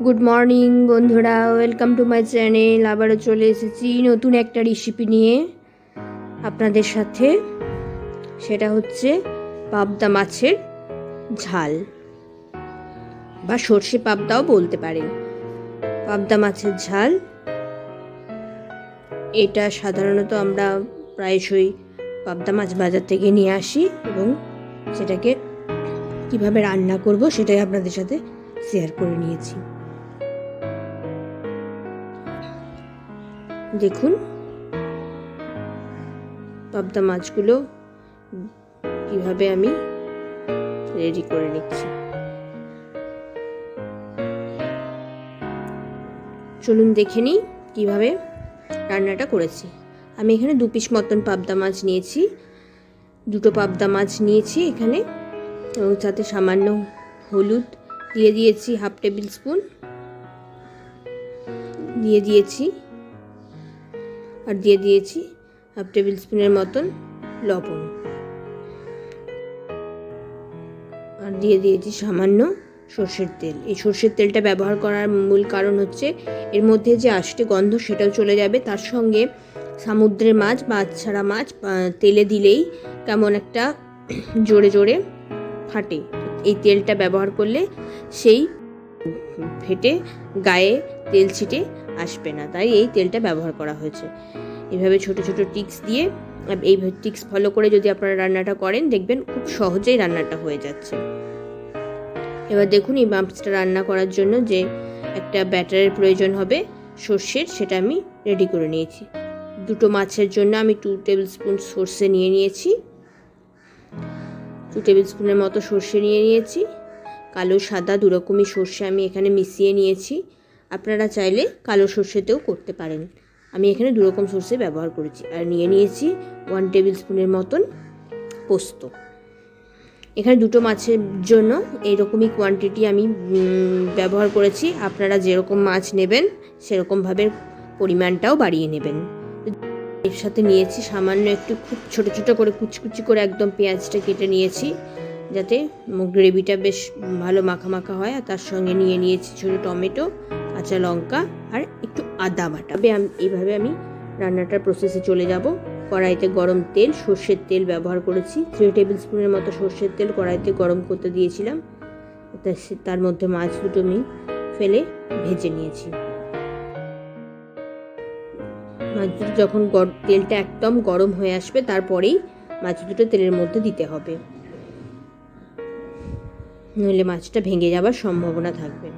Good morning বন্ধুরা। Welcome to my channel আবারও চলে এসেছি নতুন একটা রেসিপি নিয়ে আপনাদের সাথে। সেটা হচ্ছে পাবদা মাছের ঝাল। বা সর্ষে পাবদাও বলতে পারেন। পাবদা মাছের ঝাল। এটা সাধারণত আমরা প্রায়শই পাবদা মাছ বাজার থেকে নিয়ে আসি এবং সেটাকে কীভাবে রান্না করব সেটাই আপনাদের সাথে শেয়ার করে নিয়েছি। দেখুন। পাবদা মাছগুলো কীভাবে আমি রেডি করে নিচ্ছি। চলুন দেখে নিই কীভাবে রান্নাটা করেছি। আমি এখানে দু পিস মতন পাবদা মাছ নিয়েছি। দুটো পাবদা মাছ নিয়েছি এখানে এবং সাথে সামান্য হলুদ দিয়ে দিয়েছি হাফ টেবিল স্পুন। দিয়ে দিয়েছি আর দিয়ে দিয়েছি হাফ টেবিল স্পুনের মতন লবণ। আর দিয়ে দিয়েছি সামান্য সর্ষের তেল। এই সর্ষের তেলটা ব্যবহার করার মূল কারণ হচ্ছে এর মধ্যে যে আষ্টে গন্ধ সেটাও চলে যাবে। তার সঙ্গে সমুদ্রের মাছ মাছ ছাড়া মাছ তেলে দিলেই কেমন একটা জোরে জোরে ফাটে। এই তেলটা ব্যবহার করলে সেই ফেটে গায়ে তেল ছিটে আসবে না। তাই এই তেলটা ব্যবহার করা হয়েছে। এভাবে ছোট ছোট টিক্স দিয়ে এই টিক্স ফলো করে যদি আপনারা রান্নাটা করেন, দেখবেন খুব সহজেই রান্নাটা হয়ে যাচ্ছে। এবার দেখুন এই মাছটা রান্না করার জন্য যে একটা ব্যাটারের প্রয়োজন হবে সর্ষের, সেটা আমি রেডি করে নিয়েছি। দুটো মাছের জন্য আমি টু টেবিল স্পুন সর্ষে নিয়ে নিয়েছি। টু টেবিল স্পুনের মতো সর্ষে নিয়ে নিয়েছি। কালো, সাদা দুরকমই সর্ষে আমি এখানে মিশিয়ে নিয়েছি। আপনারা চাইলে কালো সর্ষেতেও করতে পারেন। আমি এখানে দুরকম সর্ষে ব্যবহার করেছি। আর নিয়ে নিয়েছি ওয়ান টেবিল স্পুনের মতন পোস্ত। এখানে দুটো মাছের জন্য এইরকমই কোয়ান্টিটি আমি ব্যবহার করেছি। আপনারা যেরকম মাছ নেবেন সেরকমভাবে পরিমাণটাও বাড়িয়ে নেবেন। এর সাথে নিয়েছি সামান্য একটু খুব ছোট ছোট করে কুচকুচি করে একদম পেঁয়াজটা কেটে নিয়েছি। যাতে গ্রেভিটা বেশ ভালো মাখা মাখা হয়, আর তার সঙ্গে নিয়ে নিয়েছি ছোটো টমেটো, কাঁচা লঙ্কা, আর একটু আদা বাটা। এইভাবে আমি রান্নাটার প্রসেসে চলে যাব। কড়াইতে গরম তেল, সর্ষের তেল ব্যবহার করেছি। থ্রি টেবিল স্পুনের মতো সর্ষের তেল কড়াইতে গরম করতে দিয়েছিলাম। তার মধ্যে মাছ দুটো আমি ফেলে ভেজে নিয়েছি। মাছ দুটো যখন তেলটা একদম গরম হয়ে আসবে, তারপরেই মাছ দুটো তেলের মধ্যে দিতে হবে। নইলে মাছটা ভেঙে যাবার সম্ভাবনা থাকবে।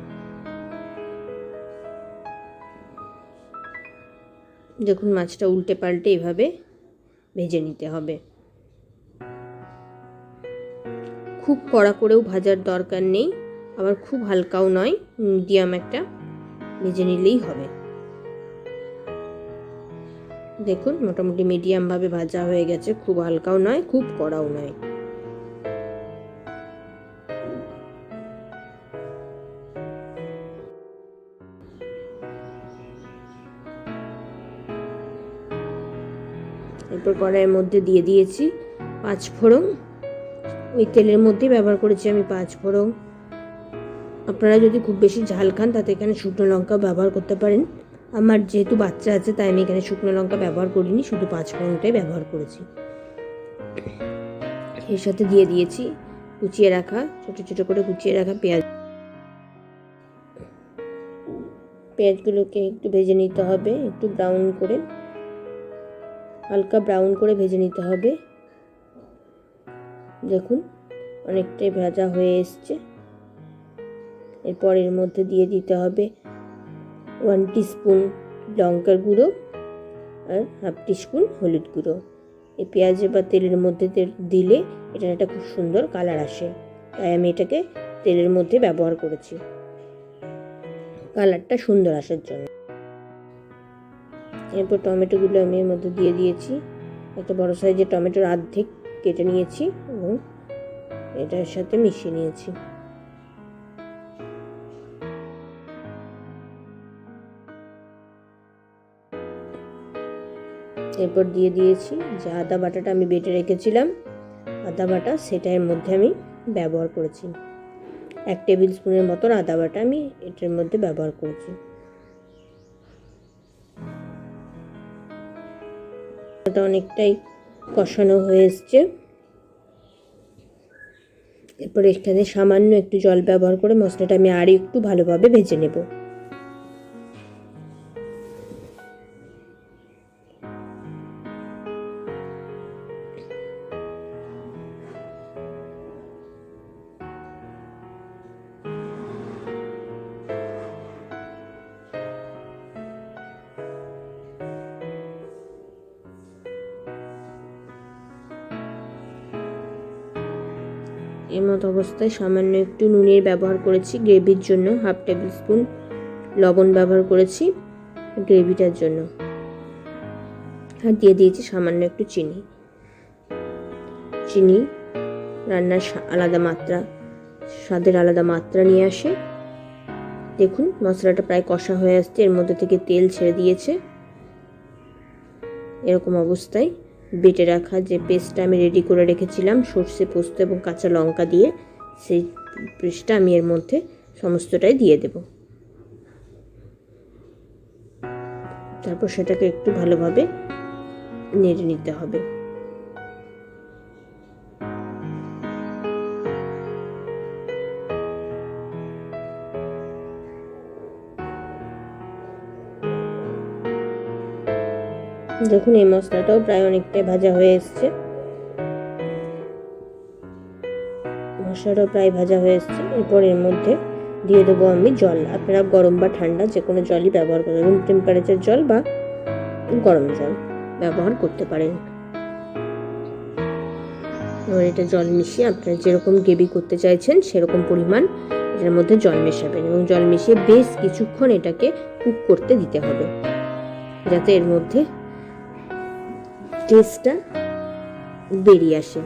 দেখুন, মাছটা উল্টে পাল্টে এভাবে ভেজে নিতে হবে। খুব কড়া করেও ভাজার দরকার নেই, আবার খুব হালকাও নয়, মিডিয়াম একটা ভেজে নিলেই হবে। দেখুন, মোটামুটি মিডিয়ামভাবে ভাজা হয়ে গেছে, খুব হালকাও নয়, খুব কড়াও নয়। এরপর কড়াইয়ের মধ্যে দিয়ে দিয়েছি পাঁচ ফোড়ন। ওই তেলের মধ্যেই ব্যবহার করেছি আমি পাঁচ ফোড়ন। আপনারা যদি খুব বেশি ঝাল খান, তাতে এখানে শুকনো লঙ্কা ব্যবহার করতে পারেন। আমার যেহেতু বাচ্চা আছে, তাই আমি এখানে শুকনো লঙ্কা ব্যবহার করিনি, শুধু পাঁচ ফোড়নটাই ব্যবহার করেছি। এর সাথে দিয়ে দিয়েছি কুচিয়ে রাখা, ছোট ছোট করে কুচিয়ে রাখা পেঁয়াজ। পেঁয়াজগুলোকে একটু ভেজে নিতে হবে, একটু ব্রাউন করে। হালকা ব্রাউন করে ভেজে নিতে হবে। দেখুন, অনেকটাই ভাজা হয়ে এসছে। এরপর এর মধ্যে দিয়ে দিতে হবে ওয়ান স্পুন লঙ্কার গুঁড়ো আর হাফ স্পুন হলুদ গুঁড়ো। এই পেঁয়াজ বা তেলের মধ্যে দিলে এটা একটা খুব সুন্দর কালার আসে। তাই আমি এটাকে তেলের মধ্যে ব্যবহার করেছি। কালারটা সুন্দর আসার জন্য। এরপর টমেটোগুলো আমি এর মধ্যে দিয়ে দিয়েছি। একটা বড় সাইজের টমেটোর অর্ধেক কেটে নিয়েছি এবং এটার সাথে মিশিয়ে নিয়েছি। এরপর দিয়ে দিয়েছি যে আদা বাটাটা আমি বেটে রেখেছিলাম। আদা বাটা সেটা এর মধ্যে আমি ব্যবহার করেছি। এক টেবিল স্পুনের মতন আদা বাটা আমি এটার মধ্যে ব্যবহার করেছি। এটা অনেকটাই কষানো হয়ে এসছে। এরপরে এখানে সামান্য একটু জল ব্যবহার করে মশলাটা আমি আর একটু ভালোভাবে ভেজে নেব। এর মতো অবস্থায় সামান্য একটু নুনের ব্যবহার করেছি, গ্রেভির জন্য হাফ টেবিল স্পুন লবণ ব্যবহার করেছি গ্রেভিটার জন্য। আর দিয়ে দিয়েছি সামান্য একটু চিনি। চিনি রান্নার আলাদা মাত্রা, স্বাদের আলাদা মাত্রা নিয়ে আসে। দেখুন, মশলাটা প্রায় কষা হয়ে আসছে, এর মধ্যে থেকে তেল ছেড়ে দিয়েছে। এরকম অবস্থায় বেটে রাখা যে পেস্টটা আমি রেডি করে রেখেছিলাম, সর্ষে পোস্ত এবং কাঁচা লঙ্কা দিয়ে, সেই পেস্টটা আমি এর মধ্যে সমস্তটাই দিয়ে দেব। তারপর সেটাকে একটু ভালোভাবে নেড়ে নিতে হবে। দেখুন, এই মশলাটাও প্রায় অনেকটাই ভাজা হয়ে এসছে। মশলাটাও প্রায় ভাজা হয়ে এসছে। এরপর এর মধ্যে দিয়ে দেবো আমি জল। আপনারা গরম বা ঠান্ডা যে কোনো জলই ব্যবহার করবেন। রুম টেম্পারেচার জল বা গরম জল ব্যবহার করতে পারেন। এবার এটা জল মিশিয়ে আপনারা যেরকম গ্রেভি করতে চাইছেন, সেরকম পরিমাণ এটার মধ্যে জল মেশাবেন। এবং জল মিশিয়ে বেশ কিছুক্ষণ এটাকে কুক করতে দিতে হবে। যাতে এর মধ্যে টেস্টটা বেরিয়ে আসে।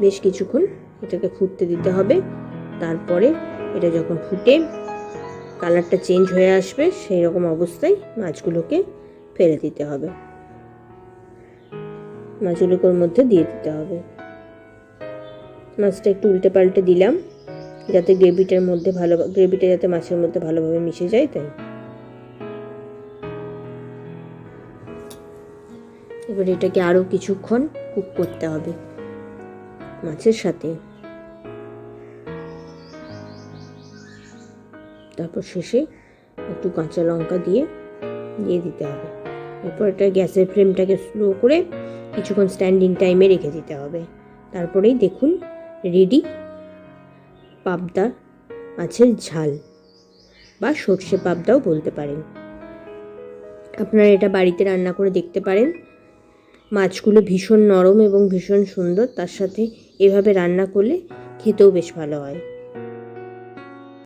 বেশ কিছুক্ষণ এটাকে ফুটতে দিতে হবে। তারপরে এটা যখন ফুটে, কালারটা চেঞ্জ হয়ে আসবে সেই রকম অবস্থায় মাছগুলোকে ফেলে দিতে হবে। মাছগুলোকে ওর মধ্যে দিয়ে দিতে হবে। মাছটা একটু উল্টে পাল্টে দিলাম, যাতে গ্রেভিটার মধ্যে ভালো গ্রেভিটা যাতে মাছের মধ্যে ভালোভাবে মিশে যায়, তাই। এবার এটাকে আরও কিছুক্ষণ কুক করতে হবে মাছের সাথে। তারপর শেষে একটু কাঁচা লঙ্কা দিয়ে দিয়ে দিতে হবে। এরপর এটা গ্যাসের ফ্লেমটাকে স্লো করে কিছুক্ষণ স্ট্যান্ডিং টাইমে রেখে দিতে হবে। তারপরেই দেখুন রেডি পাবদা মাছের ঝাল বা সর্ষে পাবদাও বলতে পারেন। আপনারা এটা বাড়িতে রান্না করে দেখতে পারেন। মাছগুলো ভীষণ নরম এবং ভীষণ সুন্দর, তার সাথে এভাবে রান্না করলে খেতেও বেশ ভালো হয়।